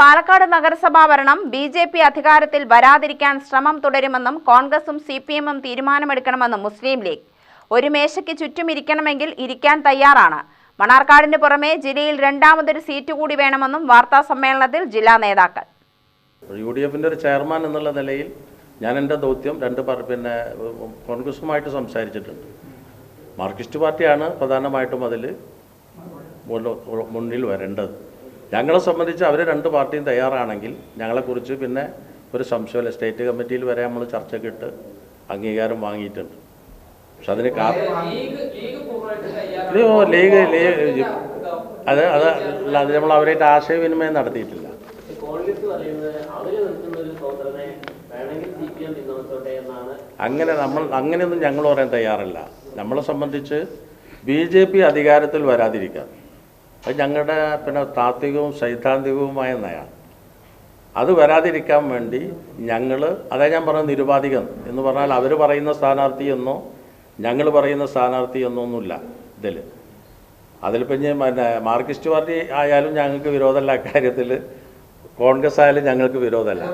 പാലക്കാട് നഗരസഭാ ഭരണം B J P അധികാരത്തിൽ വരാതിരിക്കാൻ ശ്രമം തുടരുമെന്നും കോൺഗ്രസും സി പി എമ്മും തീരുമാനമെടുക്കണമെന്നും മുസ്ലിം ലീഗ്. ഒരു മേശയ്ക്ക് ചുറ്റും ഇരിക്കണമെങ്കിൽ ഇരിക്കാൻ തയ്യാറാണ്. മണാർക്കാടിന് പുറമെ ജില്ലയിൽ രണ്ടാമതൊരു സീറ്റ് കൂടി വേണമെന്നും വാർത്താ സമ്മേളനത്തിൽ ജില്ലാ നേതാക്കൾ. യു ഡി എഫിന്റെ ഒരു ചെയർമാൻ എന്നുള്ള നിലയിൽ ഞാൻ എന്റെ ദൗത്യം രണ്ട് പിന്നെ കോൺഗ്രസുമായിട്ട് സംസാരിച്ചിട്ടുണ്ട്. മാർക്സിസ്റ്റ് പാർട്ടിയാണ് പ്രധാനമായിട്ടും അതിൽ മുന്നിൽ വരേണ്ടത്. ഞങ്ങളെ സംബന്ധിച്ച് അവർ രണ്ട് പാർട്ടിയും തയ്യാറാണെങ്കിൽ ഞങ്ങളെക്കുറിച്ച് പിന്നെ ഒരു സംശയമില്ല സ്റ്റേറ്റ് കമ്മിറ്റിയിൽ വരെ നമ്മൾ ചർച്ചയ്ക്കിട്ട് അംഗീകാരം വാങ്ങിയിട്ടുണ്ട്. പക്ഷെ അതിന് കാ ഇല്ലയോ, ലീഗ് ലീഗ് അത് അത് അല്ല അത് നമ്മൾ അവരായിട്ട് ആശയവിനിമയം നടത്തിയിട്ടില്ല. അങ്ങനെ നമ്മൾ അങ്ങനെയൊന്നും ഞങ്ങൾ പറയാൻ തയ്യാറല്ല. നമ്മളെ സംബന്ധിച്ച് ബി ജെ പി അധികാരത്തിൽ വരാതിരിക്കുക അത് ഞങ്ങളുടെ പിന്നെ താത്വികവും സൈദ്ധാന്തികവുമായ നയമാണ് അത് വരാതിരിക്കാൻ വേണ്ടി ഞങ്ങൾ അതായത് ഞാൻ പറഞ്ഞ നിരുപാധികം എന്ന് പറഞ്ഞാൽ അവർ പറയുന്ന സ്ഥാനാർത്ഥി എന്നോ ഞങ്ങൾ പറയുന്ന സ്ഥാനാർത്ഥി എന്നോ ഒന്നുമില്ല ഇതിൽ അതിൽ പിന്നെ മാർക്സിസ്റ്റ് പാർട്ടി ആയാലും ഞങ്ങൾക്ക് വിരോധമല്ല അക്കാര്യത്തിൽ കോൺഗ്രസ് ആയാലും ഞങ്ങൾക്ക് വിരോധമല്ല.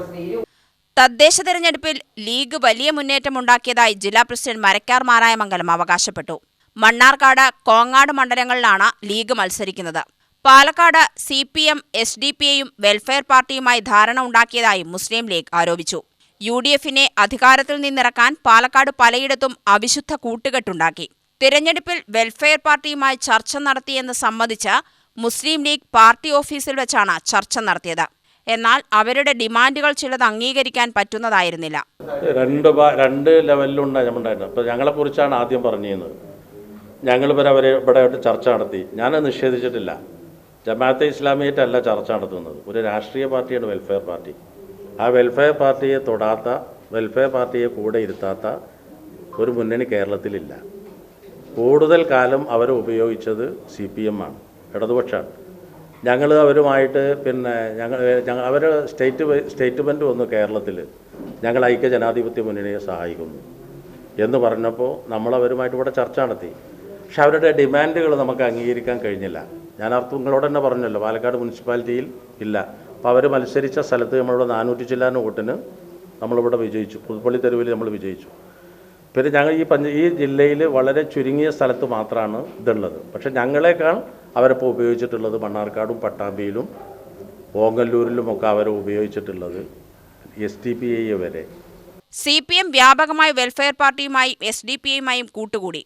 തദ്ദേശ തെരഞ്ഞെടുപ്പിൽ ലീഗ് വലിയ മുന്നേറ്റമുണ്ടാക്കിയതായി ജില്ലാ പ്രസിഡന്റ് മരക്കാർ മാറായമംഗലം അവകാശപ്പെട്ടു. മണ്ണാർക്കാട് കോങ്ങാട് മണ്ഡലങ്ങളിലാണ് ലീഗ് മത്സരിക്കുന്നത്. Palakkad C P M S D P ഐയും വെൽഫെയർ പാർട്ടിയുമായി ധാരണ ഉണ്ടാക്കിയതായി മുസ്ലിം ലീഗ് ആരോപിച്ചു. യു ഡി എഫിനെ അധികാരത്തിൽ നിന്നിറക്കാൻ പാലക്കാട് പലയിടത്തും അവിശുദ്ധ കൂട്ടുകെട്ടുണ്ടാക്കി. തിരഞ്ഞെടുപ്പിൽ വെൽഫെയർ പാർട്ടിയുമായി ചർച്ച നടത്തിയെന്ന് സമ്മതിച്ച് മുസ്ലിം ലീഗ് പാർട്ടി ഓഫീസിൽ വെച്ചാണ് ചർച്ച നടത്തിയത്. എന്നാൽ അവരുടെ ഡിമാൻഡുകൾ ചിലത് അംഗീകരിക്കാൻ പറ്റുന്നതായിരുന്നില്ല. രണ്ട് രണ്ട് ലെവലിലുണ്ടായിരുന്നു അപ്പോൾ ഞങ്ങളെക്കുറിച്ചാണ് ആദ്യം പറഞ്ഞിരുന്നത്. ഞങ്ങൾ വരെ അവരെ ഇവിടെ ചർച്ച നടത്തി. ഞാൻ നിഷേധിച്ചിട്ടില്ല. ജമാഅത്തെ ഇസ്ലാമിയായിട്ടല്ല ചർച്ച നടത്തുന്നത്. ഒരു രാഷ്ട്രീയ പാർട്ടിയാണ് വെൽഫെയർ പാർട്ടി ആ വെൽഫെയർ പാർട്ടിയെ തൊടാത്ത വെൽഫെയർ പാർട്ടിയെ കൂടെ ഇരുത്താത്ത ഒരു മുന്നണി കേരളത്തിലില്ല. കൂടുതൽ കാലം അവർ ഉപയോഗിച്ചത് സി പി എം ആണ്. ഇടതുപക്ഷമാണ് ഞങ്ങൾ അവരുമായിട്ട് പിന്നെ ഞങ്ങൾ ഞങ്ങൾ അവർ സ്റ്റേറ്റ് സ്റ്റേറ്റ്മെന്റ് വന്നു കേരളത്തിൽ ഞങ്ങൾ ഐക്യ ജനാധിപത്യ മുന്നണിയെ സഹായിക്കുന്നു. എന്ന് പറഞ്ഞപ്പോൾ നമ്മളവരുമായിട്ട് ഇവിടെ ചർച്ച നടത്തി. പക്ഷെ അവരുടെ ഡിമാൻഡുകൾ നമുക്ക് അംഗീകരിക്കാൻ കഴിഞ്ഞില്ല. ഞാൻ അർത്ഥം നിങ്ങളോട് തന്നെ പറഞ്ഞല്ലോ പാലക്കാട് മുനിസിപ്പാലിറ്റിയിൽ ഇല്ല. അപ്പോൾ അവർ മത്സരിച്ച സ്ഥലത്ത് നമ്മളിവിടെ നാനൂറ്റി ചില്ലാനും വോട്ടിന് നമ്മളിവിടെ വിജയിച്ചു. പുതുപ്പള്ളി തെരുവിൽ നമ്മൾ വിജയിച്ചു. പിന്നെ ഞങ്ങൾ ഈ പഞ്ച ഈ ജില്ലയിൽ വളരെ ചുരുങ്ങിയ സ്ഥലത്ത് മാത്രമാണ് ഇതുള്ളത്. പക്ഷേ ഞങ്ങളെക്കാൾ അവരിപ്പോൾ ഉപയോഗിച്ചിട്ടുള്ളത് മണ്ണാർക്കാടും പട്ടാമ്പിയിലും ഓങ്ങല്ലൂരിലുമൊക്കെ അവർ ഉപയോഗിച്ചിട്ടുള്ളത് എസ് ടി പി ഐ വരെ. സി പി എം വ്യാപകമായി വെൽഫെയർ പാർട്ടിയുമായും എസ് ഡി പി ഐയുമായും കൂട്ടുകൂടി.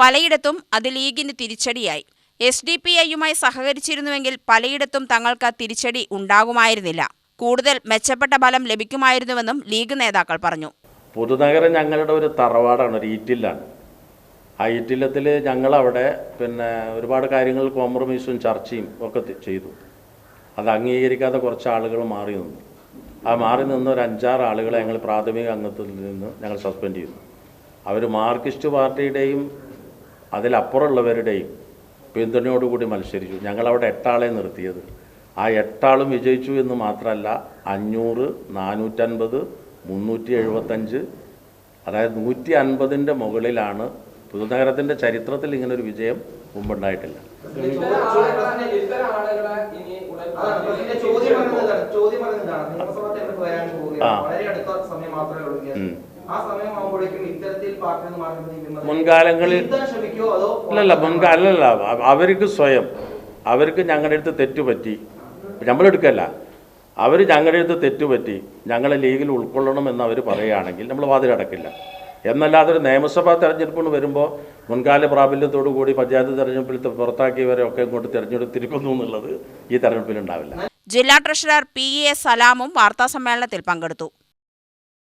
പലയിടത്തും അത് ലീഗിന് തിരിച്ചടിയായി. എസ് ഡി പി ഐയുമായി സഹകരിച്ചിരുന്നുവെങ്കിൽ പലയിടത്തും തങ്ങൾക്ക് തിരിച്ചടി ഉണ്ടാകുമായിരുന്നില്ല. കൂടുതൽ മെച്ചപ്പെട്ട ഫലം ലഭിക്കുമായിരുന്നുവെന്നും ലീഗ് നേതാക്കൾ പറഞ്ഞു. പുതുനഗരം ഞങ്ങളുടെ ഒരു തറവാടാണ് ഒരു ഈറ്റില്ലാണ്. ആ ഈറ്റില്ലത്തിൽ ഞങ്ങളവിടെ പിന്നെ ഒരുപാട് കാര്യങ്ങൾ കോംപ്രമൈസും ചർച്ചയും ഒക്കെ ചെയ്തു. അത് അംഗീകരിക്കാത്ത കുറച്ച് ആളുകൾ മാറി നിന്നു. ആ മാറി നിന്ന് ഒരു അഞ്ചാറ് ആളുകളെ ഞങ്ങൾ പ്രാഥമിക അംഗത്തിൽ നിന്ന് ഞങ്ങൾ സസ്പെൻഡ് ചെയ്തു. അവർ മാർക്സിസ്റ്റ് പാർട്ടിയുടെയും അതിലപ്പുറമുള്ളവരുടെയും പിന്തുണയോടുകൂടി മത്സരിച്ചു. ഞങ്ങളവിടെ എട്ടാളെ നിർത്തിയത്. ആ എട്ടാളും വിജയിച്ചു എന്ന് മാത്രമല്ല അഞ്ഞൂറ് നാനൂറ്റൻപത് മുന്നൂറ്റി എഴുപത്തഞ്ച് അതായത് നൂറ്റി അൻപതിന്റെ മുകളിലാണ് പുതുനഗരത്തിന്റെ ചരിത്രത്തിൽ ഇങ്ങനൊരു വിജയം മുമ്പുണ്ടായിട്ടില്ല. ആ. ആ ഇത്തരത്തിൽ മുൻകാലങ്ങളിൽ അല്ലല്ല മുൻകാല അല്ലല്ല അവർക്ക് സ്വയം അവർക്ക് ഞങ്ങളുടെ അടുത്ത് തെറ്റുപറ്റി നമ്മളെടുക്കല്ല അവർ ഞങ്ങളുടെ അടുത്ത് തെറ്റുപറ്റി ഞങ്ങളെ ലീഗിൽ ഉൾക്കൊള്ളണം എന്ന് അവർ പറയുകയാണെങ്കിൽ നമ്മൾ വാതിലടക്കില്ല എന്നല്ലാതെ ഒരു നിയമസഭാ തെരഞ്ഞെടുപ്പിന് വരുമ്പോൾ മുൻകാല പ്രാബല്യത്തോടു കൂടി പഞ്ചായത്ത് തെരഞ്ഞെടുപ്പിൽ പുറത്താക്കിയവരെ ഒക്കെ ഇങ്ങോട്ട് തിരഞ്ഞെടുത്തിരിക്കുന്നു എന്നുള്ളത് ഈ തെരഞ്ഞെടുപ്പിൽ ഉണ്ടാവില്ല. ജില്ലാ ട്രഷറർ പി എ സലാമും വാർത്താസമ്മേളനത്തിൽ പങ്കെടുത്തു.